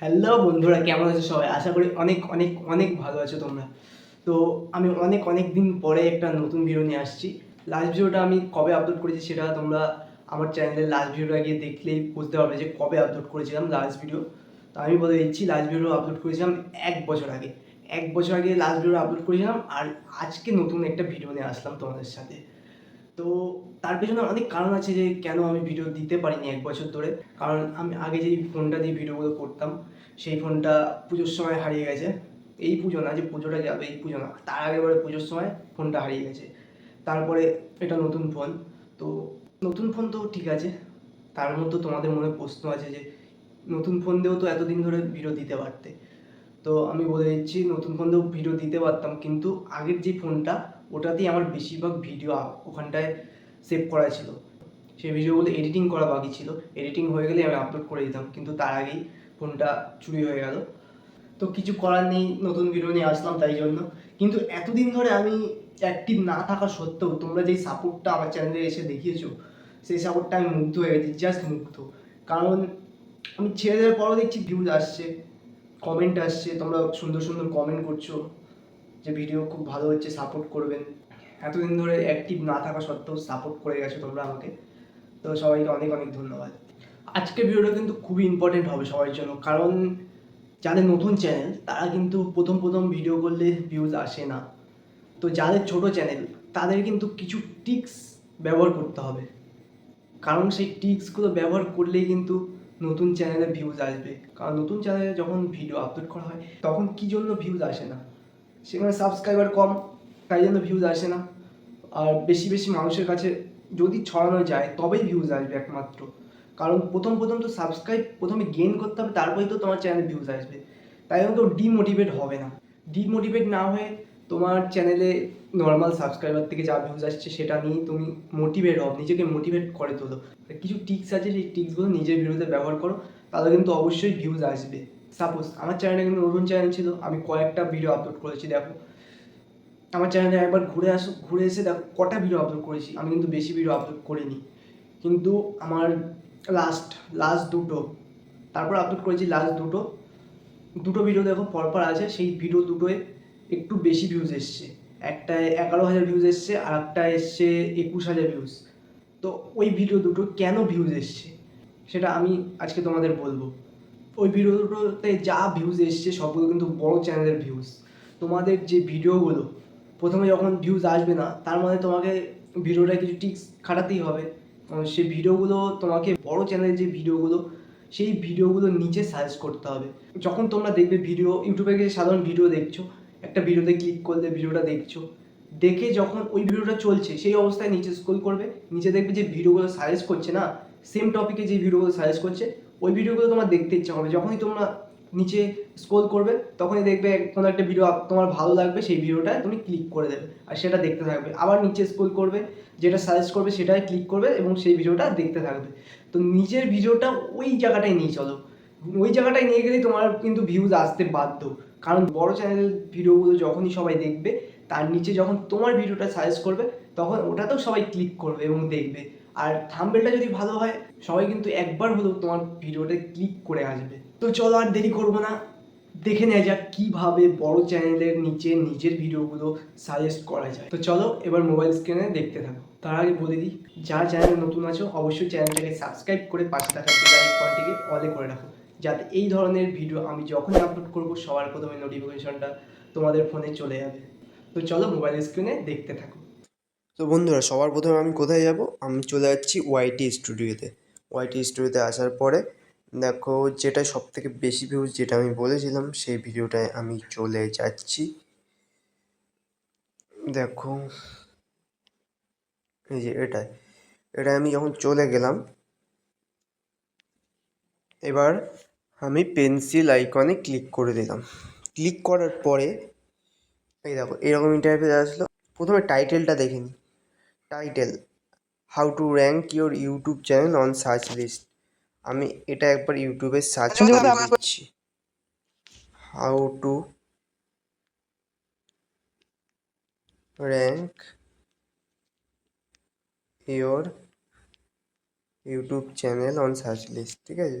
Hello বন্ধুরা, কেমন আছো সবাই? আশা করি অনেক অনেক অনেক ভালো আছো তোমরা। তো আমি অনেক অনেক দিন পরে একটা নতুন ভিডিও নিয়ে আসছি। লাস্ট ভিডিওটা আমি কবে আপলোড করেছি সেটা তোমরা আমার চ্যানেলের লাস্ট ভিডিওটা গিয়ে দেখলেই বুঝতে পারবে যে কবে আপলোড করেছিলাম লাস্ট ভিডিও তো আমি বলে দিচ্ছি লাস্ট ভিডিও আপলোড করেছিলাম এক বছর আগে। এক বছর আগে লাস্ট ভিডিও আপলোড করেছিলাম আর আজকে নতুন একটা ভিডিও নিয়ে আসলাম তোমাদের সাথে। তো তার পেছনে অনেক কারণ আছে যে কেন আমি ভিডিও দিতে পারিনি এক বছর ধরে। কারণ আমি আগে যেই ফোনটা দিয়ে ভিডিওগুলো করতাম, সেই ফোনটা পুজোর সময় হারিয়ে গেছে। এই পুজো না, যে পুজোটা যাবে এই পুজো না, তার আগের বারে পুজোর সময় ফোনটা হারিয়ে গেছে। তারপরে এটা নতুন ফোন তো নতুন ফোন তো ঠিক আছে। তার মধ্যে তোমাদের মনে প্রশ্ন আছে যে, নতুন ফোন দিয়েও তো এতদিন ধরে ভিডিও দিতে পারতে। তো আমি বলে দিচ্ছি, নতুন ফোন দিয়েও ভিডিও দিতে পারতাম, কিন্তু আগের যে ফোনটা, ওটাতেই আমার বেশিরভাগ ভিডিও ওখানটায় সেভ করা ছিল। সেই ভিডিওগুলো এডিটিং করা বাকি ছিল। এডিটিং হয়ে গেলে আমি আপলোড করে দিতাম, কিন্তু তার আগেই ফোনটা চুরি হয়ে গেল। তো কিছু করার নেই, নতুন ভিডিও নিয়ে আসলাম তাই জন্য। কিন্তু এতদিন ধরে আমি অ্যাক্টিভ না থাকা সত্ত্বেও তোমরা যেই সাপোর্টটা আমার চ্যানেলে এসে দেখিয়েছো, সেই সাপোর্টটা আমি মুগ্ধ হয়ে গেছি জাস্ট মুগ্ধ। কারণ আমি ছেড়ে দেওয়ার পরও দেখছি ভিউজ আসছে। কমেন্ট আসছে, তোমরা সুন্দর সুন্দর কমেন্ট করছ, যে ভিডিও খুব ভালো হচ্ছে সাপোর্ট করবেন। এতদিন ধরে অ্যাক্টিভ না থাকা সত্ত্বেও সাপোর্ট করে গেছো তোমরা আমাকে। তো সবাইকে অনেক অনেক ধন্যবাদ। আজকের ভিডিওটা কিন্তু খুবই ইম্পর্টেন্ট হবে সবার জন্য, কারণ যাদের নতুন চ্যানেল তারা কিন্তু প্রথম প্রথম ভিডিও করলে ভিউজ আসে না। তো যাদের ছোট চ্যানেল তাদের কিন্তু কিছু টিক্স ব্যবহার করতে হবে। কারণ সেই টিক্সগুলো ব্যবহার করলেই কিন্তু নতুন চ্যানেলে ভিউজ আসবে। কারণ নতুন চ্যানেলে যখন ভিডিও আপলোড করা হয়, তখন কী জন্য ভিউজ আসে না? সেখানে সাবস্ক্রাইবার কম, তাই জন্য ভিউজ আসে না। আর বেশি বেশি মানুষের কাছে যদি ছড়ানো যায়, তবেই ভিউজ আসবে একমাত্র। কারণ প্রথম প্রথম তো সাবস্ক্রাইব প্রথমে গেইন করতে হবে, তারপরেই তো তোমার চ্যানেলে ভিউজ আসবে। তাই জন্য তো ডিমোটিভেট হবে না। ডিমোটিভেট না হয়ে তোমার চ্যানেলে নর্মাল সাবস্ক্রাইবার থেকে যা ভিউজ আসছে সেটা নিয়ে তুমি মোটিভেট হও, নিজেকে মোটিভেট করে তোলো। কিছু টিক্স আছে, সেই টিক্সগুলো নিজের ভিডিওতে ব্যবহার করো, তাহলে কিন্তু অবশ্যই ভিউজ আসবে। সাপোজ আমার চ্যানেলে কিন্তু নতুন চ্যানেল ছিল, আমি কয়েকটা ভিডিও আপলোড করেছি, দেখো। আমার চ্যানেলে একবার ঘুরে আসো, ঘুরে এসে দেখো, কটা ভিডিও আপলোড করেছি, আমি কিন্তু বেশি ভিডিও আপলোড করিনি। কিন্তু আমার লাস্ট লাস্ট দুটো, তারপর আপলোড করেছি লাস্ট দুটো। দুটো ভিডিও দেখো, পরপর আছে, সেই ভিডিও দুটোয় একটু বেশি ভিউজ এসছে। একটায় এগারো হাজার ভিউজ এসছে, আর একটা এসছে একুশ হাজার ভিউজ তো ওই ভিডিও দুটো কেন ভিউজ এসছে? সেটা আমি আজকে তোমাদের বলব। ওই ভিডিও দুটোতে যা ভিউজ এসছে, সবগুলো কিন্তু বড় চ্যানেলের ভিউজ তোমাদের যে ভিডিওগুলো প্রথমে যখন ভিউজ আসবে না, তার মানে তোমাকে ভিডিওটা কিছু টিক্স খাটাতেই হবে। সেই ভিডিওগুলো তোমাকে বড় চ্যানেলের যে ভিডিওগুলো সেই ভিডিওগুলো নিচে সার্চ করতে হবে। যখন তোমরা দেখবে ভিডিও ইউটিউবে গিয়ে সাধারণ ভিডিও দেখছ একটা ভিডিওতে ক্লিক করলে ভিডিওটা দেখছ। দেখে যখন ওই ভিডিওটা চলছে, সেই অবস্থায় নিচে স্ক্রল করবে, নিচে দেখবে যে ভিডিওগুলো সাজেস্ট করছে না? সেম টপিকে যে ভিডিওগুলো সাজেস্ট করছে, ওই ভিডিওগুলো তোমার দেখতে ইচ্ছা হবে যখনই তোমরা নিচে স্ক্রল করবে, তখনই দেখবে কোনো একটা ভিডিও তোমার ভালো লাগবে, সেই ভিডিওটা তুমি ক্লিক করে দেবে আর সেটা দেখতে থাকবে। আবার নিচে স্ক্রল করবে, যেটা সাজেস্ট করবে সেটাই ক্লিক করবে এবং সেই ভিডিওটা দেখতে থাকবে। তো নিজের ভিডিওটা ওই জায়গাটায় নিয়ে চলো। ওই জায়গাটায় নিয়ে গেলেই তোমার কিন্তু ভিউজ আসতে বাধ্য। কারণ বড় চ্যানেলের ভিডিওগুলো যখনই সবাই দেখবে, তার নিচে যখন তোমার ভিডিওটা সাজেস্ট করবে, তখন ওটাতেও সবাই ক্লিক করবে এবং দেখবে। আর থাম্বেলটা যদি ভালো হয়, সবাই কিন্তু একবার হলেও তোমার ভিডিওটা ক্লিক করে আসবে। তো চলো আর দেরি করব না। দেখে নেওয়া যাক কীভাবে বড় চ্যানেলের নিচে নিজের ভিডিওগুলো সাজেস্ট করা যায়। তো চলো এবার মোবাইল স্ক্রিনে দেখতে থাকো। তার আগে বলে দিই, যারা চ্যানেল নতুন আছো, অবশ্যই চ্যানেলটাকে সাবস্ক্রাইব করে পাশে থাকা বেল আইকনটিকে অলে করে রাখো। যাতে এই ধরনের ভিডিও আমি যখনই আপলোড করব, সবার প্রথমে নোটিফিকেশনটা তোমাদের ফোনে চলে যাবে। তো চলো মোবাইল স্ক্রিনে দেখতে থাকো। তো বন্ধুরা, সবার প্রথমে আমি কোথায় যাব? আমি চলে যাচ্ছি ওয়াইটি স্টুডিওতে ওয়াইটি স্টুডিওতে আসার পরে দেখো, যেটা সব থেকে বেশি ভিউজ যেটা আমি বলেছিলাম, সেই ভিডিওটায় আমি চলে যাচ্ছি। দেখো, এই যে এটাই এটা আমি যখন চলে গেলাম এবার আমি পেন্সিল আইকনে ক্লিক করে দিলাম। ক্লিক করার পরে এই দেখো এরকম ইন্টারফেস আসলো। প্রথমে টাইটেলটা দেখে নিই। Title how to rank your YouTube channel on search list আমি এটা একবার ইউটিউবে সার্চ করে দিচ্ছি। How to rank your YouTube channel on search list ঠিক আছে?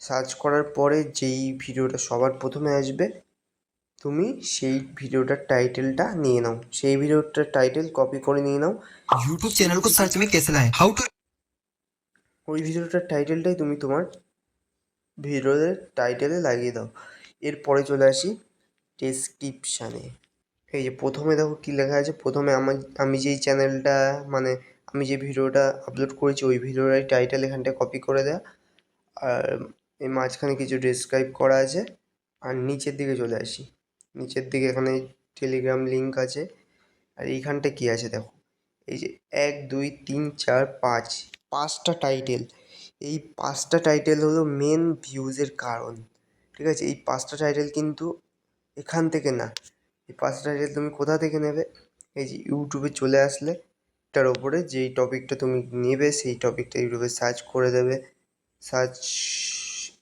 সার্চ করার পরে যেই ভিডিওটা সবার প্রথমে আসবে তুমি সেই ভিডিওটার টাইটেলটা নিয়ে নাও সেই ভিডিওটার টাইটেল কপি করে নিয়ে নাও यूट्यूब चैनल को सर्च में कैसे लाएं हाउ टू ওই ভিডিওটার টাইটেলটাই তুমি তোমার ভিডিওর টাইটেলে লাগিয়ে দাও এরপরে চলে আসি ডেসক্রিপশানে এই যে প্রথমে দেখো কী লেখা আছে প্রথমে আমার আমি যেই চ্যানেলটা মানে আমি যে ভিডিওটা আপলোড করেছি ওই ভিডিওটাই টাইটেল এখানটায় কপি করে দেওয়া আর এই মাঝখানে কিছু ডেসক্রাইব করা আছে আর নিচের দিকে চলে আসি। নিচের দিকে এখানে টেলিগ্রাম লিঙ্ক আছে। আর এইখানটা কী আছে দেখো? এই যে এক, দুই, তিন, চার, পাঁচ, পাঁচটা টাইটেল এই পাঁচটা টাইটেল হলো মেন ভিউজের কারণ। ঠিক আছে? এই পাঁচটা টাইটেল কিন্তু এখান থেকে না। এই পাঁচটা টাইটেল তুমি কোথা থেকে নেবে? এই যে ইউটিউবে চলে আসলে তার ওপরে যেই টপিকটা তুমি নেবে সেই টপিকটা ইউটিউবে সার্চ করে দেবে। সার্চ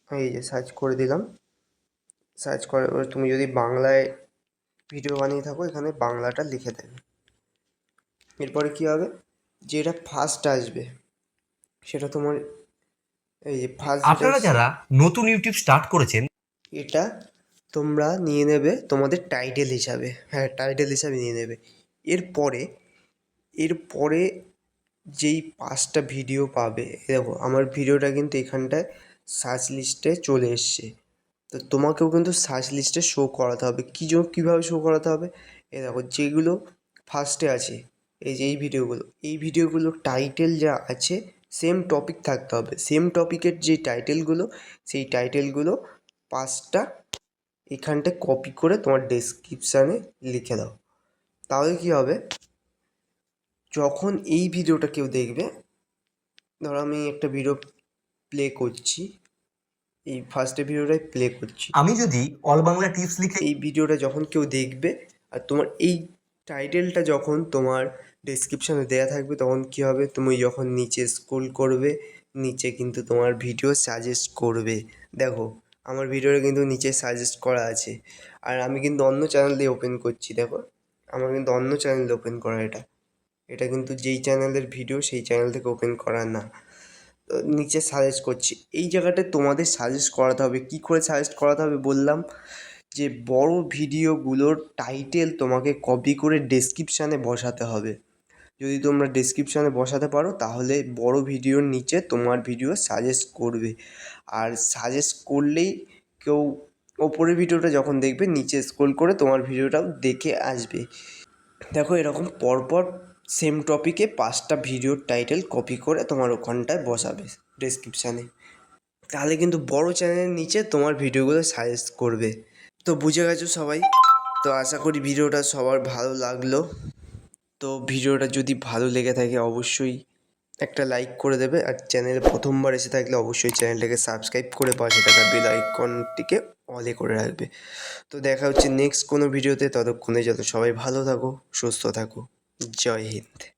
এই যে সার্চ করে দিলাম। সার্চ করার পরে তুমি যদি বাংলায় ভিডিও বানিয়ে থাকো এখানে বাংলাটা লিখে দেবে। এরপরে কী হবে? যেটা ফার্স্ট আসবে সেটা তোমার এই যে ফার্স্ট আপনারা যারা নতুন ইউটিউব স্টার্ট করেছেন এটা তোমরা নিয়ে নেবে তোমাদের টাইটেল হিসাবে। হ্যাঁ টাইটেল হিসাবে নিয়ে নেবে। এরপরে এরপরে যেই পাঁচটা ভিডিও পাবে দেখো আমার ভিডিওটা কিন্তু এখানটায় সার্চ লিস্টে চলে এসছে। তো তোমাকেও কিন্তু সার্চ লিস্টে শো করাতে হবে। কী জন্য, কীভাবে শো করাতে হবে? এই দেখো, যেগুলো ফার্স্টে আছে, এই যে এই ভিডিওগুলো এই ভিডিওগুলোর টাইটেল যা আছে সেম টপিক থাকতে হবে। সেম টপিকের যে টাইটেলগুলো সেই টাইটেলগুলো পাঁচটা এখানটায় কপি করে তোমার ডেসক্রিপশানে লিখে দাও। তাহলে কী হবে? যখন এই ভিডিওটা কেউ দেখবে, ধরো আমি একটা ভিডিও প্লে করছি। এই ফার্স্টে ভিডিওটাই প্লে করছি। আমি যদি অল বাংলা টিপস লিখে এই ভিডিওটা যখন কেউ দেখবে আর তোমার এই টাইটেলটা যখন তোমার ডেসক্রিপশানে দেওয়া থাকবে তখন কী হবে? তুমি যখন নিচে স্ক্রোল করবে নিচে কিন্তু তোমার ভিডিও সাজেস্ট করবে। দেখো আমার ভিডিওটা কিন্তু নিচে সাজেস্ট করা আছে। আর আমি কিন্তু অন্য চ্যানেল দিয়ে ওপেন করছি দেখো। আমার কিন্তু অন্য চ্যানেল ওপেন করা এটা। এটা কিন্তু যেই চ্যানেলের ভিডিও সেই চ্যানেল থেকে ওপেন করা না। নিচে সাজেস্ট করছি। এই জায়গাটায় তোমাদের সাজেস্ট করাতে হবে। কী করে সাজেস্ট করাতে হবে বললাম যে, বড় ভিডিওগুলোর টাইটেল তোমাকে কপি করে ডেসক্রিপশানে বসাতে হবে। যদি তোমরা ডেসক্রিপশানে বসাতে পারো, তাহলে বড় ভিডিওর নিচে তোমার ভিডিও সাজেস্ট করবে। আর সাজেস্ট করলেই কেউ ওপরের ভিডিওটা যখন দেখবে, নিচে স্ক্রোল করে তোমার ভিডিওটাও দেখে আসবে। দেখো, এরকম পরপর সেম টপিকে পাঁচটা ভিডিওর টাইটেল কপি করে তোমার ওখানটায় বসাবে ডেসক্রিপশানে তাহলে কিন্তু বড় চ্যানেলের নিচে তোমার ভিডিওগুলো সাজেস্ট করবে। তো বুঝে গেছো সবাই? তো আশা করি ভিডিওটা সবার ভালো লাগল। তো ভিডিওটা যদি ভালো লেগে থাকে অবশ্যই একটা লাইক করে দেবে আর চ্যানেলে প্রথমবার এসে থাকলে অবশ্যই চ্যানেলটাকে সাবস্ক্রাইব করে পাশে থাকা বেল আইকনটিকে অলে করে রাখবে। তো দেখা হচ্ছে নেক্সট কোনো ভিডিওতে ততক্ষণে যত সবাই ভালো থাকো, সুস্থ থাকো। जय हिंद।